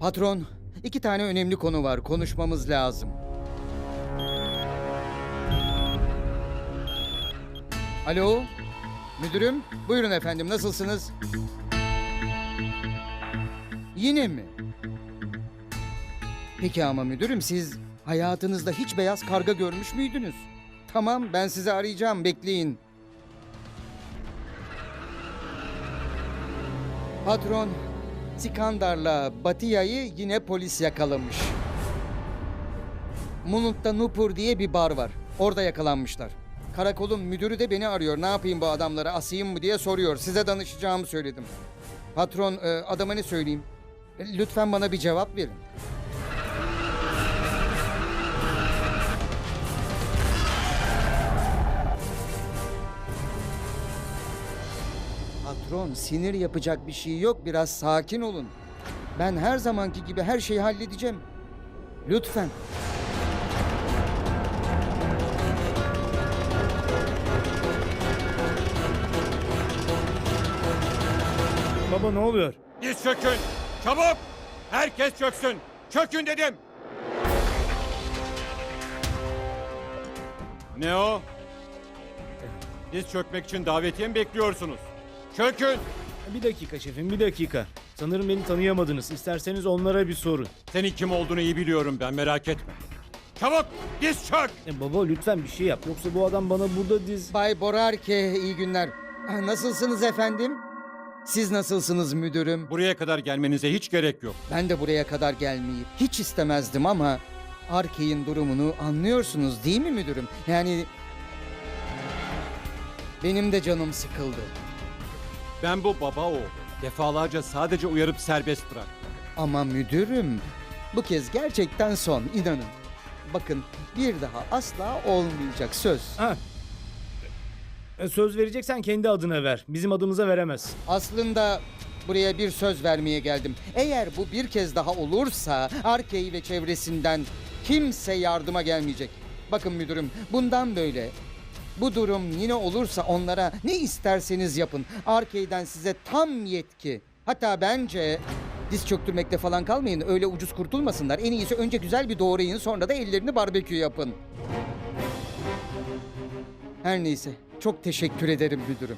Patron, iki tane önemli konu var. Konuşmamız lazım. Alo, müdürüm. Buyurun efendim, nasılsınız? Yine mi? Peki ama müdürüm siz hayatınızda hiç beyaz karga görmüş müydünüz? Tamam, ben sizi arayacağım. Bekleyin. Patron, Sikandar'la Batiya'yı yine polis yakalamış. Mulut'ta Nupur diye bir bar var. Orada yakalanmışlar. Karakolun müdürü de beni arıyor. Ne yapayım bu adamlara asayım mı diye soruyor. Size danışacağımı söyledim. Patron e, adama ne söyleyeyim? E, Lütfen bana bir cevap verin. Patron sinir yapacak bir şey yok. Biraz sakin olun. Ben her zamanki gibi her şeyi halledeceğim. Lütfen. Baba ne oluyor? Diz çökün. Çabuk. Herkes çöksün. Çökün dedim. Ne o? Diz çökmek için davetiye mi bekliyorsunuz? Çökün. Bir dakika şefim bir dakika. Sanırım beni tanıyamadınız. İsterseniz onlara bir sorun. Senin kim olduğunu iyi biliyorum ben merak etme. Çabuk diz çök. E baba lütfen bir şey yap. Yoksa bu adam bana burada diz... Bay Borarke iyi günler. Ah, Nasılsınız efendim? Siz nasılsınız müdürüm? Buraya kadar gelmenize hiç gerek yok. Ben de buraya kadar gelmeyi hiç istemezdim ama Arkey'in durumunu anlıyorsunuz değil mi müdürüm? Yani benim de canım sıkıldı. Ben bu baba oğlu. Defalarca sadece uyarıp serbest bırak. Ama müdürüm bu kez gerçekten son inanın. Bakın bir daha asla olmayacak söz. Ha. E, söz vereceksen kendi adına ver. Bizim adımıza veremez. Aslında buraya bir söz vermeye geldim. Eğer bu bir kez daha olursa Arkey ve çevresinden kimse yardıma gelmeyecek. Bakın müdürüm bundan böyle. Bu durum yine olursa onlara ne isterseniz yapın. Arkey'den size tam yetki. Hatta bence diz çöktürmekte falan kalmayın. Öyle ucuz kurtulmasınlar. En iyisi önce güzel bir doğrayın sonra da ellerini barbekü yapın. Her neyse. Çok teşekkür ederim müdürüm.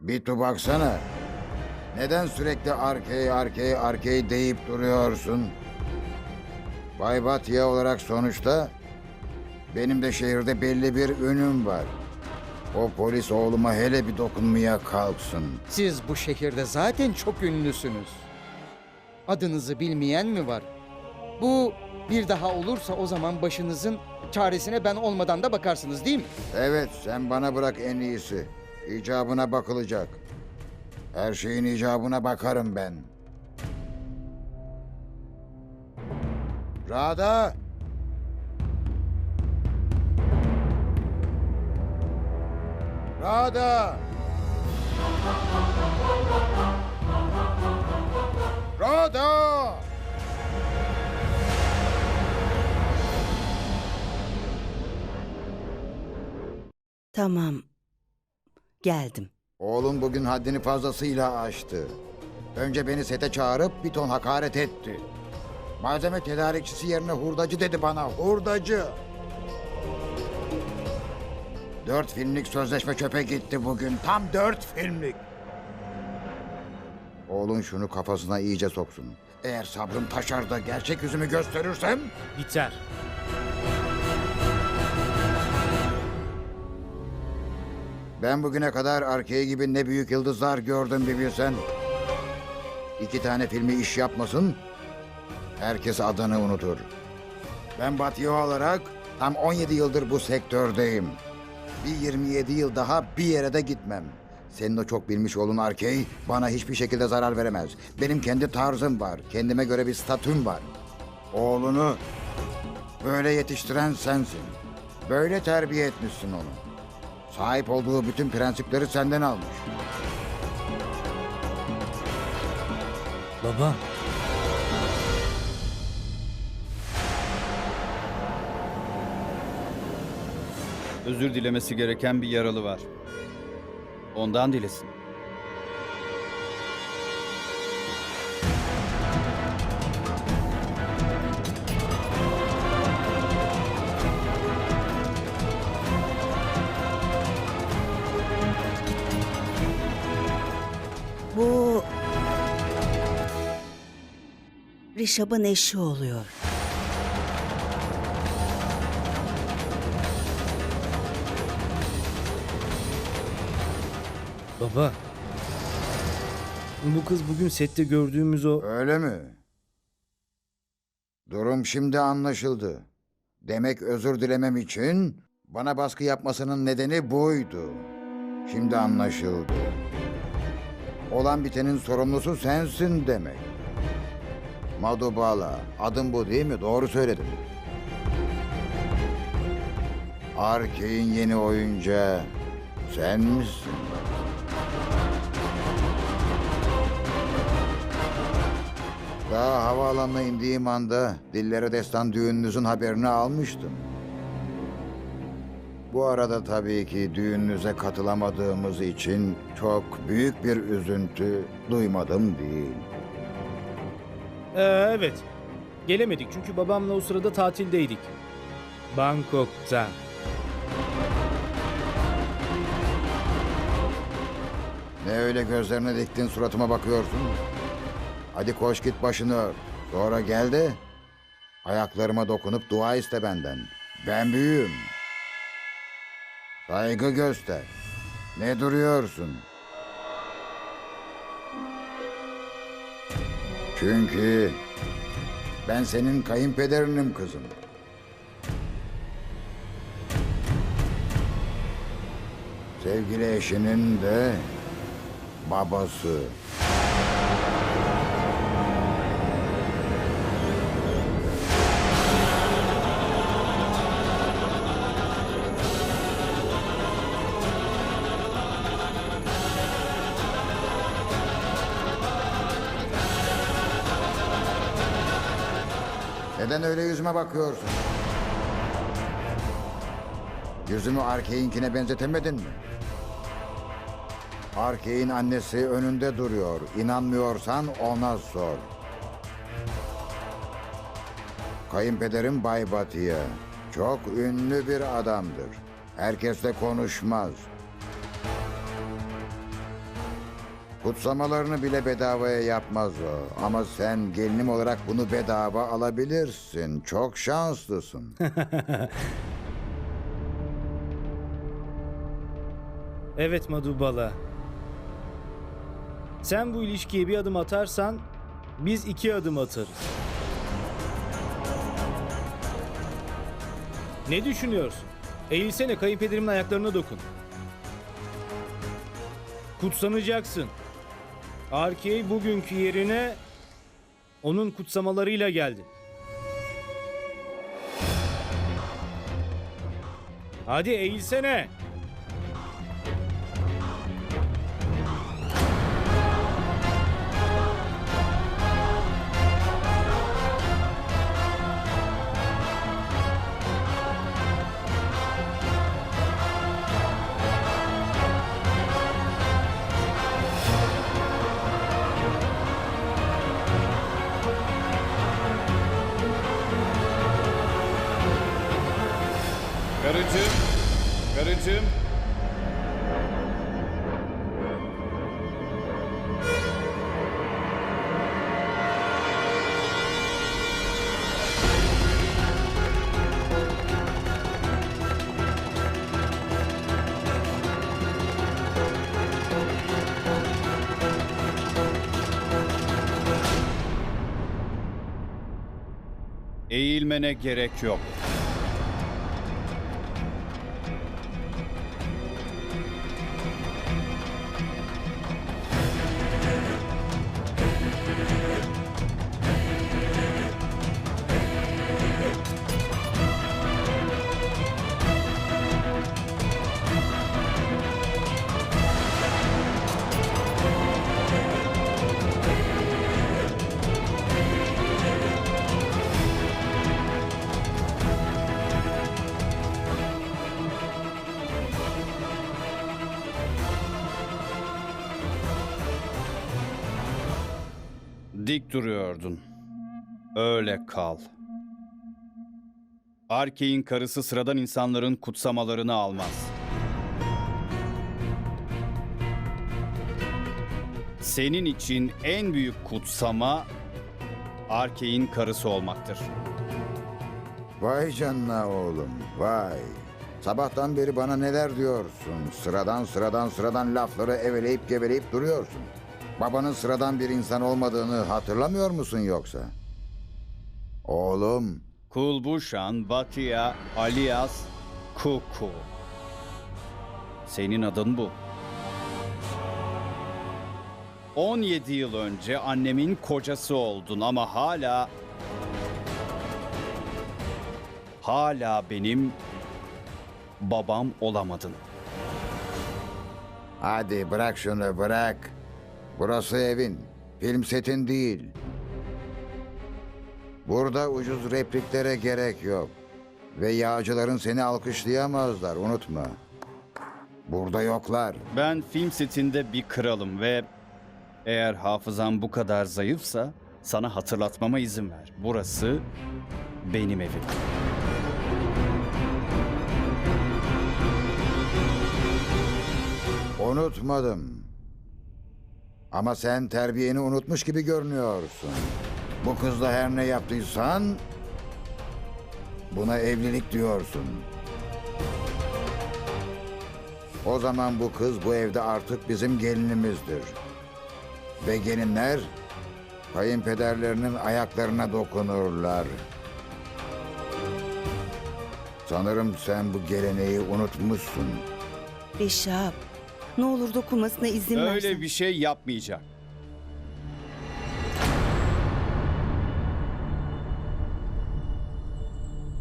Bitu baksana. Neden sürekli arkey arkey arkey deyip duruyorsun? Bay Batya olarak sonuçta benim de şehirde belli bir ünüm var. O polis oğluma hele bir dokunmaya kalksın. Siz bu şehirde zaten çok ünlüsünüz. Adınızı bilmeyen mi var? Bu bir daha olursa o zaman başınızın çaresine ben olmadan da bakarsınız değil mi? Evet sen bana bırak en iyisi. İcabına bakılacak. Her şeyin icabına bakarım ben. Rada! Rada! Rada! Tamam. Geldim. Oğlum bugün haddini fazlasıyla aştı. Önce beni sete çağırıp bir ton hakaret etti. Malzeme tedarikçisi yerine hurdacı dedi bana. Hurdacı. Dört filmlik sözleşme çöpe gitti bugün. Tam dört filmlik. Oğlun şunu kafasına iyice soksun. Eğer sabrım taşar da gerçek yüzümü gösterirsem... Biter. Ben bugüne kadar arkaya gibi ne büyük yıldızlar gördüm bir. İki tane filmi iş yapmasın, herkes adını unutur. Ben Batya olarak tam 17 yıldır bu sektördeyim. Bir 27 yıl daha bir yere de gitmem. Senin o çok bilmiş oğlun Arkey bana hiçbir şekilde zarar veremez. Benim kendi tarzım var, kendime göre bir statüm var. Oğlunu böyle yetiştiren sensin. Böyle terbiye etmişsin onu. Sahip olduğu bütün prensipleri senden almış. Baba. Özür dilemesi gereken bir yaralı var. Ondan dilesin. Rişab'ın eşi oluyor. Baba. Bu kız bugün sette gördüğümüz o... Öyle mi? Durum şimdi anlaşıldı. Demek özür dilemem için bana baskı yapmasının nedeni buydu. Şimdi anlaşıldı. Olan bitenin sorumlusu sensin demek. Madubala, adım bu değil mi? Doğru söyledim. Arkey'in yeni oyuncağı sen misin? Daha havaalanına indiğim anda dillere destan düğününüzün haberini almıştım. Bu arada tabii ki düğününüze katılamadığımız için çok büyük bir üzüntü duymadım değil. Ee, evet. Gelemedik çünkü babamla o sırada tatildeydik. Bangkok'ta. Ne öyle gözlerine diktin suratıma bakıyorsun? Hadi koş git başını ör. Sonra gel de ayaklarıma dokunup dua iste benden. Ben büyüğüm. Saygı göster. Ne duruyorsun? Çünkü ben senin kayınpederinim kızım. Sevgili eşinin de babası. Yüzüme bakıyorsun? Yüzümü Arkey'inkine benzetemedin mi? Arkey'in annesi önünde duruyor. İnanmıyorsan ona sor. Kayınpederim Bay Batı'ya. Çok ünlü bir adamdır. Herkesle konuşmaz. Kutsamalarını bile bedavaya yapmaz o. Ama sen gelinim olarak bunu bedava alabilirsin. Çok şanslısın. Evet Madubala. Sen bu ilişkiye bir adım atarsan biz iki adım atarız. Ne düşünüyorsun? Eğilsene kayınpederimin ayaklarına dokun. Kutsanacaksın. Arkey bugünkü yerine onun kutsamalarıyla geldi. Hadi eğilsene. Karıcığım. Eğilmene gerek yok. Dik duruyordun. Öyle kal. Arkey'in karısı sıradan insanların kutsamalarını almaz. Senin için en büyük kutsama Arkey'in karısı olmaktır. Vay canına oğlum, vay. Sabahtan beri bana neler diyorsun? Sıradan sıradan sıradan lafları eveleyip geveleyip duruyorsun. Babanın sıradan bir insan olmadığını hatırlamıyor musun yoksa? Oğlum, Kulbuşan Batia alias Kuku. Senin adın bu. 17 yıl önce annemin kocası oldun ama hala hala benim babam olamadın. hadi bırak şunu bırak. Burası evin, film setin değil. Burada ucuz repliklere gerek yok. Ve yağcıların seni alkışlayamazlar, unutma. Burada yoklar. Ben film setinde bir kralım ve eğer hafızam bu kadar zayıfsa sana hatırlatmama izin ver. Burası benim evim. Unutmadım. Ama sen terbiyeni unutmuş gibi görünüyorsun. Bu kızla her ne yaptıysan buna evlilik diyorsun. O zaman bu kız bu evde artık bizim gelinimizdir. Ve gelinler kayınpederlerinin ayaklarına dokunurlar. Sanırım sen bu geleneği unutmuşsun. Rişap, ne olur dokunmasına izin versen. Öyle bir şey yapmayacak.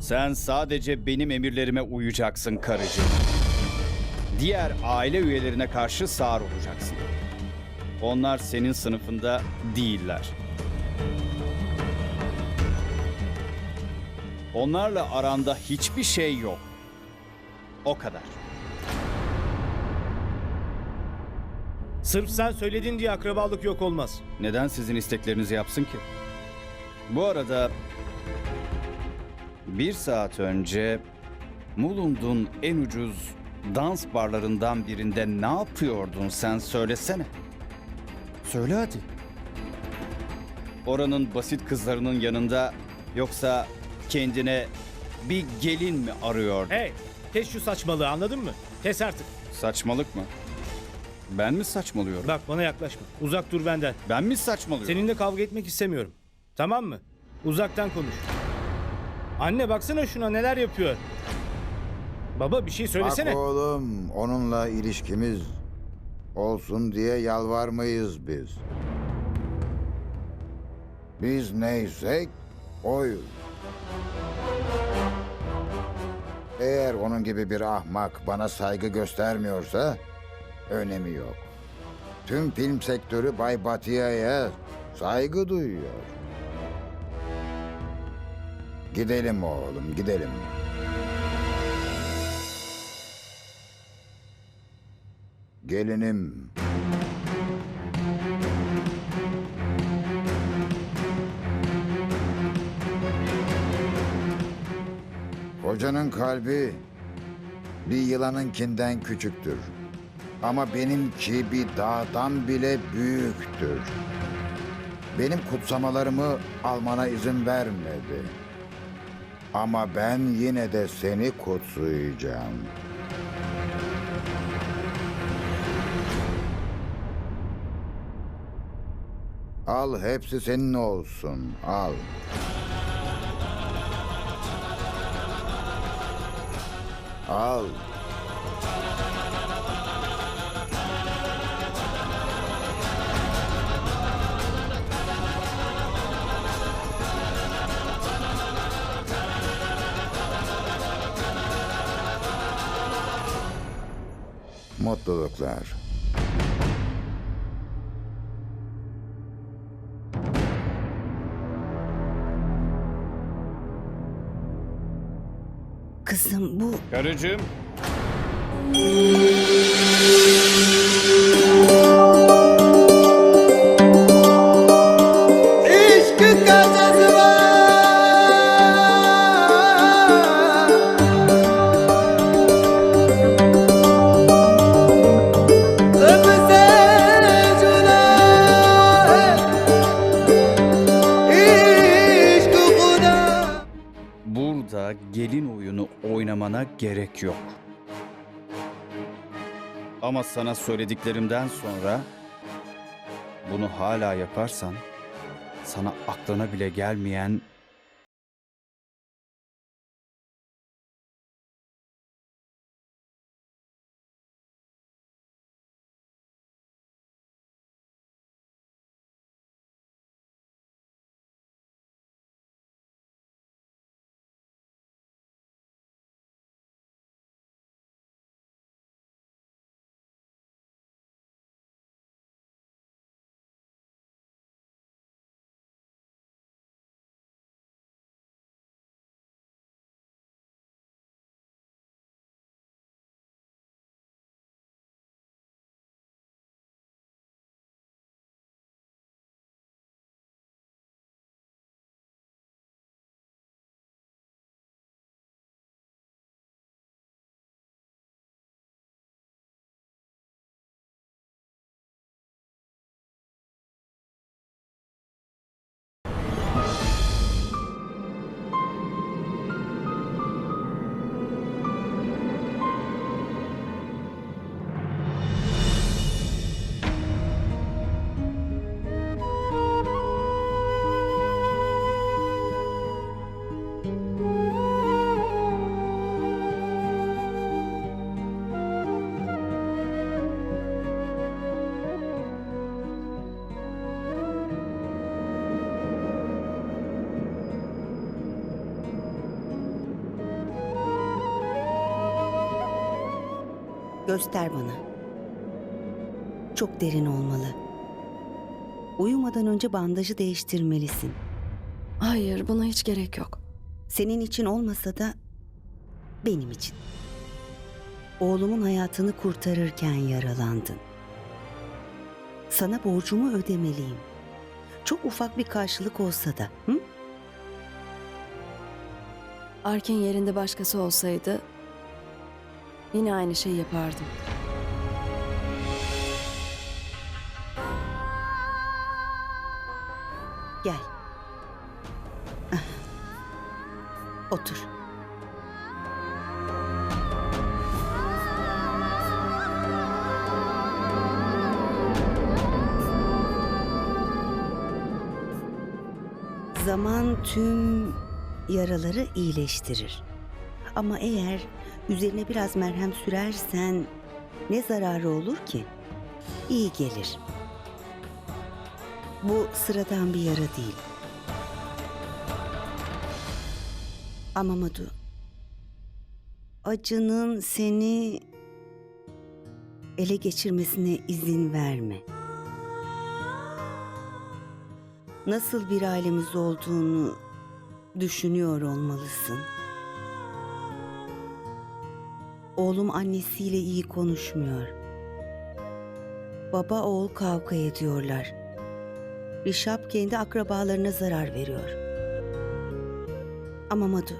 Sen sadece benim emirlerime uyacaksın karıcığım. Diğer aile üyelerine karşı sağır olacaksın. Onlar senin sınıfında değiller. Onlarla aranda hiçbir şey yok. O kadar. Sırf sen söyledin diye akrabalık yok olmaz. Neden sizin isteklerinizi yapsın ki? Bu arada bir saat önce Mulund'un en ucuz dans barlarından birinde ne yapıyordun sen söylesene. Söyle hadi. Oranın basit kızlarının yanında yoksa kendine bir gelin mi arıyordun? Hey, kes şu saçmalığı anladın mı? Kes artık. Saçmalık mı? Ben mi saçmalıyorum? Bak bana yaklaşma. Uzak dur benden. Ben mi saçmalıyorum? Seninle kavga etmek istemiyorum. Tamam mı? Uzaktan konuş. Anne baksana şuna neler yapıyor. Baba bir şey söylesene. Bak oğlum, onunla ilişkimiz olsun diye yalvarmayız biz. Biz neysek oyuz. Eğer onun gibi bir ahmak bana saygı göstermiyorsa önemi yok. Tüm film sektörü Bay Batiya'ya saygı duyuyor. Gidelim oğlum, gidelim. Gelinim. Hocanın kalbi bir yılanınkinden küçüktür. Ama benimki bir dağdan bile büyüktür. Benim kutsamalarımı almana izin vermedi. Ama ben yine de seni kutsayacağım. Al hepsi senin olsun. Al. Al. Mutluluklar. Kızım bu Karıcığım. Gerek yok. Ama sana söylediklerimden sonra bunu hala yaparsan sana aklına bile gelmeyen Göster bana. Çok derin olmalı. Uyumadan önce bandajı değiştirmelisin. Hayır, buna hiç gerek yok. Senin için olmasa da benim için. Oğlumun hayatını kurtarırken yaralandın. Sana borcumu ödemeliyim. Çok ufak bir karşılık olsa da. Hı? Arkin yerinde başkası olsaydı yine aynı şeyi yapardım. Gel. Ah. Otur. Zaman tüm yaraları iyileştirir. Ama eğer üzerine biraz merhem sürersen ne zararı olur ki? İyi gelir. Bu sıradan bir yara değil. Ama Madu, acının seni ele geçirmesine izin verme. Nasıl bir ailemiz olduğunu düşünüyor olmalısın. Oğlum annesiyle iyi konuşmuyor. Baba oğul kavga ediyorlar. Rişap kendi akrabalarına zarar veriyor. Ama Madu,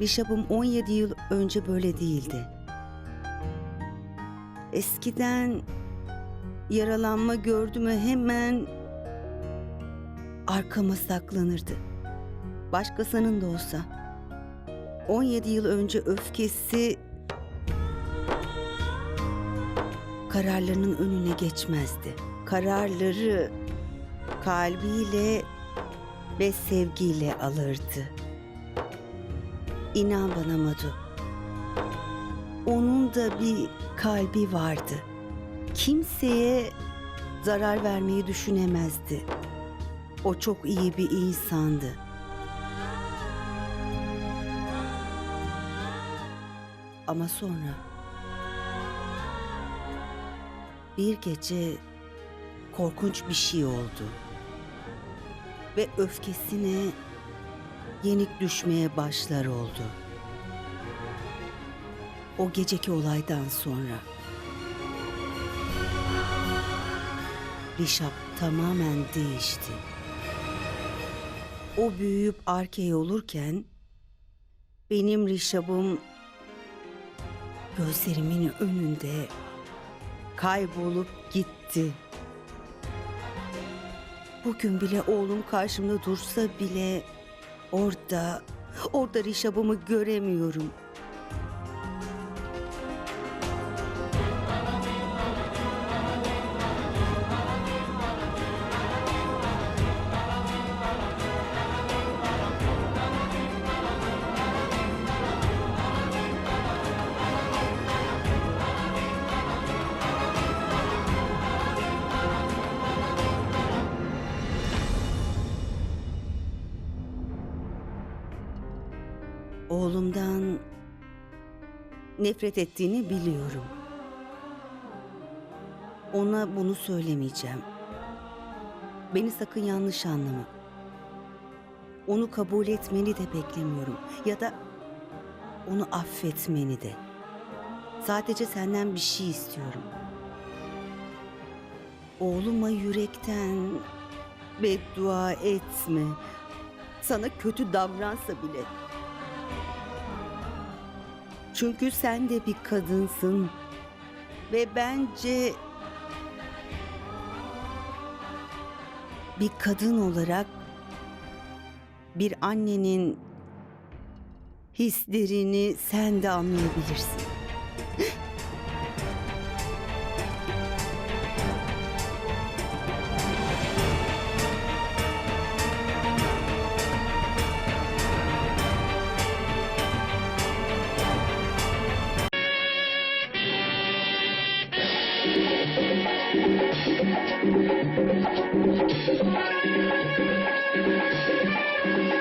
Rişap'ım 17 yıl önce böyle değildi. Eskiden yaralanma gördü mü hemen arkama saklanırdı. Başkasının da olsa. 17 yıl önce öfkesi kararlarının önüne geçmezdi. Kararları kalbiyle ve sevgiyle alırdı. İnan bana Madu. Onun da bir kalbi vardı. Kimseye zarar vermeyi düşünemezdi. O çok iyi bir insandı. Ama sonra bir gece korkunç bir şey oldu. Ve öfkesine yenik düşmeye başlar oldu. O geceki olaydan sonra Rişap tamamen değişti. O büyüyüp arkey olurken benim Rişap'ım gözlerimin önünde kaybolup gitti. Bugün bile oğlum karşımda dursa bile orada Orada Rişab'ımı göremiyorum. Oğlumdan nefret ettiğini biliyorum. Ona bunu söylemeyeceğim. Beni sakın yanlış anlama. Onu kabul etmeni de beklemiyorum ya da onu affetmeni de. Sadece senden bir şey istiyorum. Oğluma yürekten beddua etme. Sana kötü davransa bile çünkü sen de bir kadınsın. Ve bence bir kadın olarak bir annenin hislerini sen de anlayabilirsin.